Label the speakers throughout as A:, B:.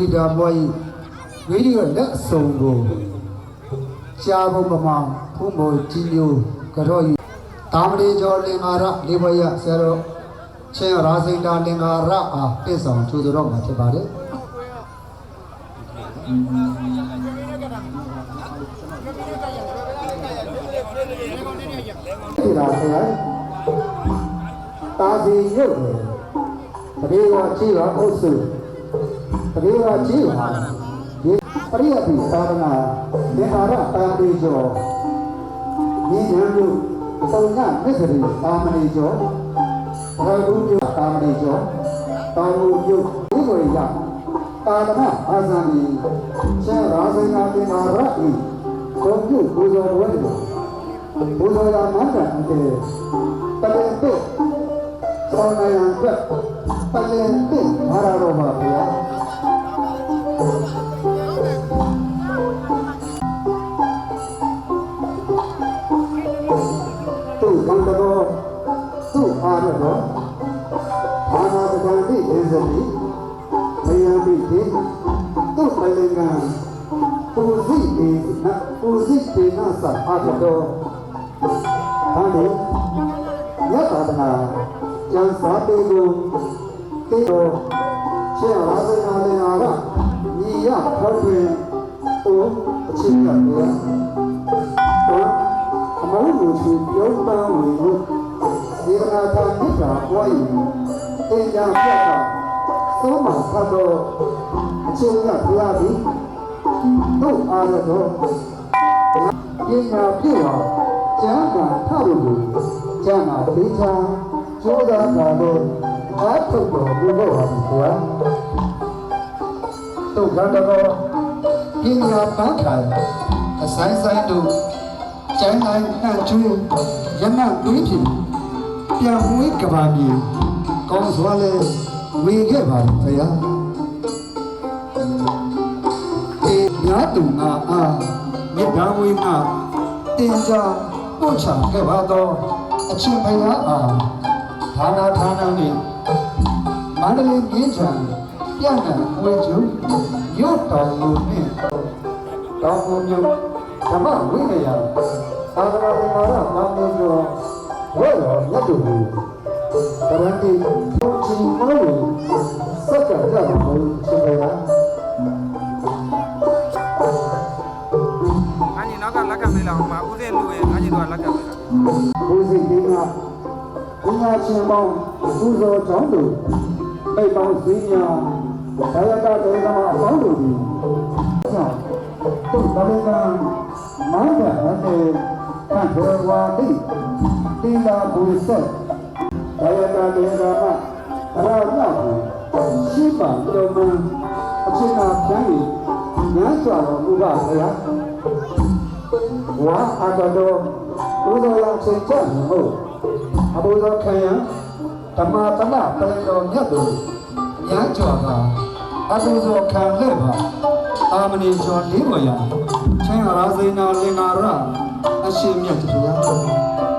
A: ဒိတာ
B: ဘွားကြီးဝိရိယလက်အစုံကိုရှားဖို့ပမာဖုံးဖို့ကြီးမျိုးကြော့ယူတာမရီကျော်လင်္ကာရလေးဘွားရဆရာတော်ချင်းရာစိန်တာလင်္ကာရအားပြည့်ဆောင်ကျူတော်မှာဖြစ်ပါတယ်ဒီလားဆရာတာစီရုပ်တယ်တတိယကြည့်ရောအုပ်စု တတိယကြည့်ပါဒီပရိယတိသာသနာသင်္ခါရတာတိကျော်ဒီဉာဏ်ကိုပုံညမစ္စရိသာမဏေကျော်ဘဂဝုပြုသာမဏေကျော်တောင်းမှုပြုဒီကိုရသာသနာအာဇာနည်ဆရာရာဇိနာသင်္ခါရဤဘုံပြုပူဇော်ဝတ်တယ်ပူဇော်ရာမန္တန်တဲ့တပည့်တို့ဆောင်းနိုင်အတွက်ပလင်တဲ့ဘာရတော်ပါ တိဒေဇတိမယံတိတိသူ့ပလင်ကံပူဇိတေနပူဇိတေနသအားရတော်ဘာလို့ယထာတနာကျန်စာပေကိုတေတော်ရှေ့ရာဇနာလင်အားကညီရထောက်တွင်အိုအချင်းရတော်တော်အမောင်းကိုသူပြုံးပန်းဝင်လို့ဒီကနာသာမြစ်တာပွားရင်တင်ကြပြတ်တာ သုံးမှာဖတ်တော့အချင်းကဖျားပြီးတို့အားရတော့ပညာပြည့်အောင်ကျမ်းဂန်ထလို့ကိုကျမ်းမှာဒေချာကျိုးသားတာလို့အားထုတ်တော်ဘုရားပါဘုရားတို့ကတော့ပညာပန်းခိုင်အဆိုင်ဆိုင်တို့ကျန်းတိုင်းနှံ့ကျွေးရမတွေးဖြင့်ပြန်မွေးကဘာမြေကောင်းစွာလဲ ဝေခဲ့ပါဘုရားအေးညာတူငါအားမေတ္တာဝေငါတင်ကြပို့ချခဲ့ပါတော့အချင်းဘုရားအားဌာနဌာနနှင့်မန္တလေးမြင်းချံပြန်နံဝေကျုရုတ်တော်မူနှင့်တောင်းမူမျိုးဓမ္မဝိနည်းသာသနာ့ဘာသာနာမည်ကျော်ဝဲတော်မြတ်တို့ ကိုတရန်တီဘုချင်းမောလို့စက္ကန့်ကြလို့ရှင်ပေလား
C: အညီနောက်ကလက်ကမေးလာအောင်ပါဦးစင်းလူရဲ့အညီတို့ကလက်ကမေးလာ
B: ဘုရားရှင်ကဘုရားရှင်ပေါင်းပူဇော်ကြောင်းတို့မိတ်ပေါင်းစည်းများဒါယကဒေသမှာအပေါင်းတို့ဒီကြော င့်သူ့ဗမေကမန္တဟတေခံထေဝါတိတိလာဘူဆက်ဒါယကဒေသမှာအရာညကိုရှိပါတော်မူအချင်းသာဖြန်း၍ညံ့စွာတော်မူပါဘုရားဝါအာတော်ဘုရားရချင်းကြမဟုတ်အဘုရားခံရဓမ္မတမပလင်တော်မြတ်တို့ညံကြော်ကအဘုရားခံလဲပါအာမဏိကျော်လေးပေါ်ရချင်းရာဇေနာလင်္ကာရအရှိမြတ်တရား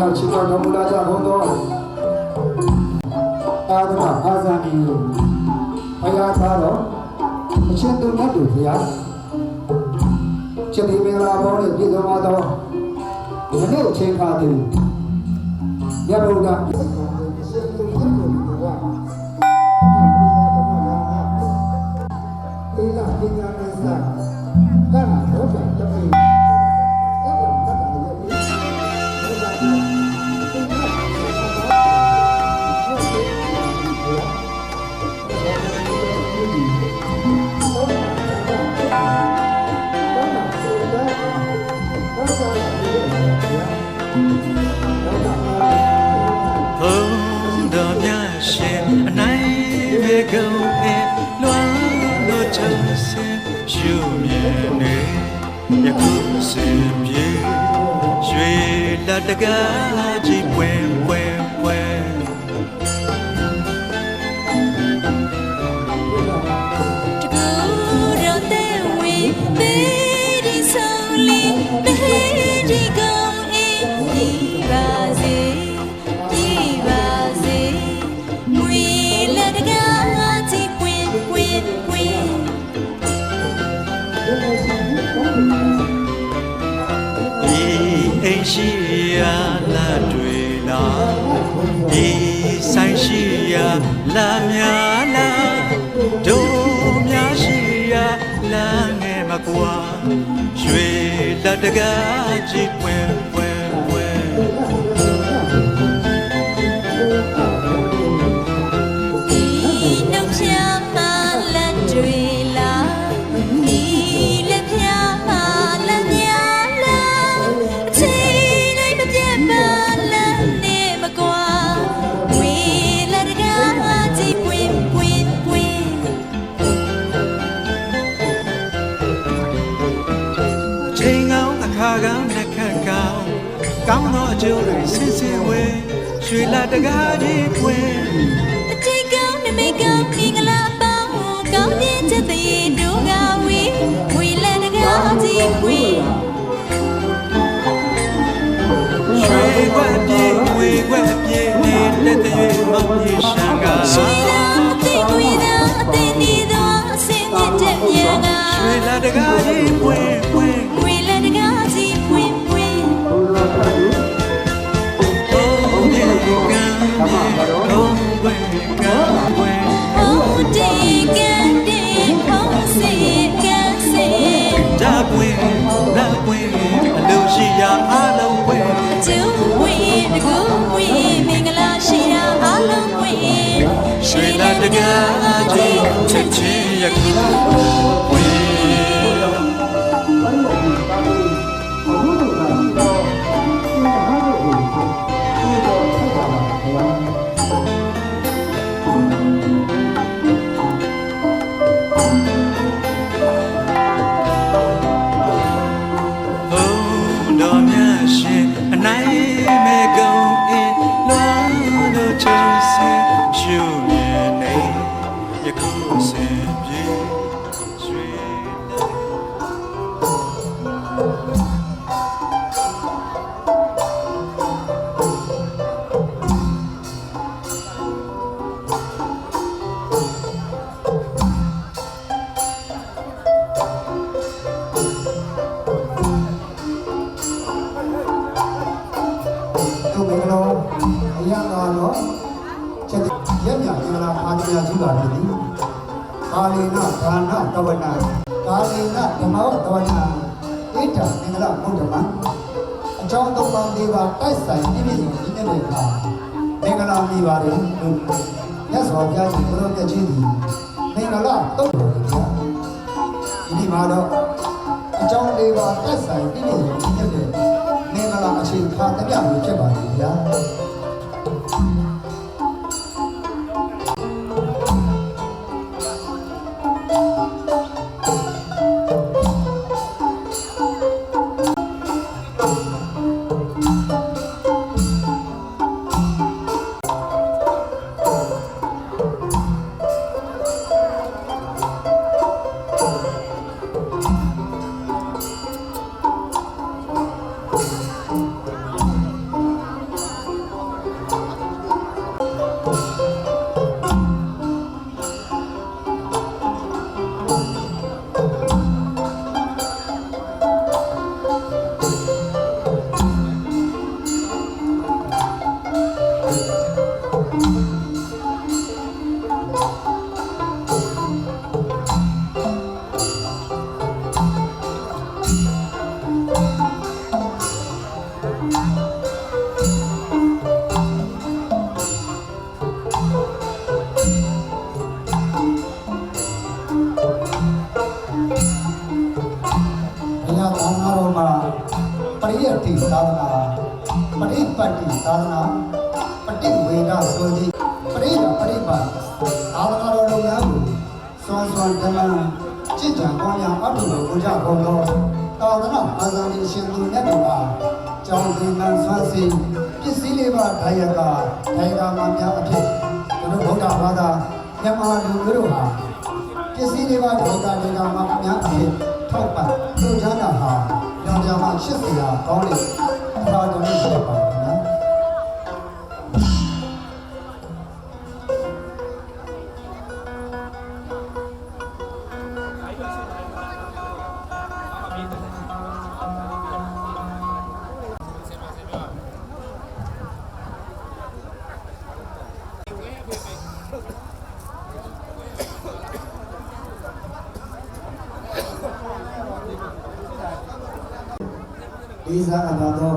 B: ကျောင်းချီတော်တော်မူလာကြဘုံတော်အာသနာအာဇာနီဘုရားသားတော်အရှင်သူမြတ်တို့ဘုရားချက်ဒီမင်္ဂလာပေါင်းနဲ့ပြည်စုံပါတော့ဒီနေ့အချိန်ခါသည်မြတ်ဘုရားသီ လက်တ
D: ကားကြီးပွင့်ပွင့်ပွင့်
E: တကူတော့တဲ့ဝေးသေးဒီဆုံးလေးတဟေးဒီကော
D: ရှိရာလာတွေလားဒီဆိုင်ရှိရာလာများလားတို့များရှိရာလာငယ်မကွာရွှေလက်တကားကြီးပွင့်ပွင့် ရွှေလာတ ကူ
E: ဝေ
D: မင်္ဂ
E: လာရှိရာအလုံးဝေ
D: ရွှေလာတကားကြီးချက်ချင်းရခု
B: ဝနာကာလေနဓမ္မောတဝနာဣဒ္ဓမင်္ဂလာဘုဒ္ဓမအကြောင်းသုံးပါးလေးပါတိုက်ဆိုင်ပြည့်ပြည့်စုံဒီနေ့တဲ့အခါမင်္ဂလာမိပါတယ်လို့မြတ်စွာဘုရားရှင်ဘုရားမြတ်ကြီးဒီမင်္ဂလာတုတ်တော်ဗျာဒီနေ့မှာတော့အကြောင်းလေးပါတိုက်ဆိုင်ပြည့်ပြည့်စုံဒီနေ့တဲ့မင်္ဂလာအချိန်ခါတမျှလို့ဖြစ်ပါလိမ့်ဗျာ Oh. ဆိုသည့်ပရိဒပရိပတ်သာသနာတော်လုပ်ငန်းကိုစွမ်းစွမ်းဓမ္မကျင့်ကြံပေါ်များအထုတော်ကိုကြကုန်သောတောင်တော့အာဇာနည်ရှင်သူမြတ်တော်ဟာကြောင်းသင်္ကန်းဆွမ်းစီပစ္စည်းလေးပါးဒါယကဒါယကမှာများအဖြစ်တို့ဗုဒ္ဓဘာသာမြန်မာလူမျိုးတို့ဟာပစ္စည်းလေးပါးဒါယကဒါယကမှာများအဖြစ်ထောက်ပံ့လူချမ်းသာဟာကြောင်ကြောင်မှရှစ်စရာကောင်းတဲ့ဘာတော်လေးဖြစ်ပါ လေးစားအပ်ပါသော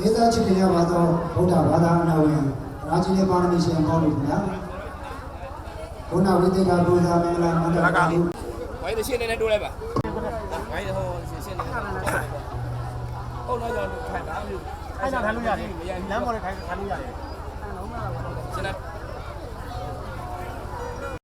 B: လေးစားချစ်ခင်ရပါသောဗုဒ္ဓဘာသာအနာဝင်ရာဇီနေပါရမီရှင်ပေါင်းတို့ခင်ဗျာဘုနာဝိသေကဘုရားမင်္ဂလာမန္တလာက
F: ဝိုင်းသရှင်းနေနဲ့တိုးလိုက်ပါဝိုင်းဟိုရှင်းနေဟုတ်တော့ကြောင့်ထိုင်တာမျိုး
G: အဲ့ဒါထိုင်လို့ရတယ်လမ်းပေါ်လည်းထိုင်ထိုင်လို့ရတယ်
F: ရှင်းနေ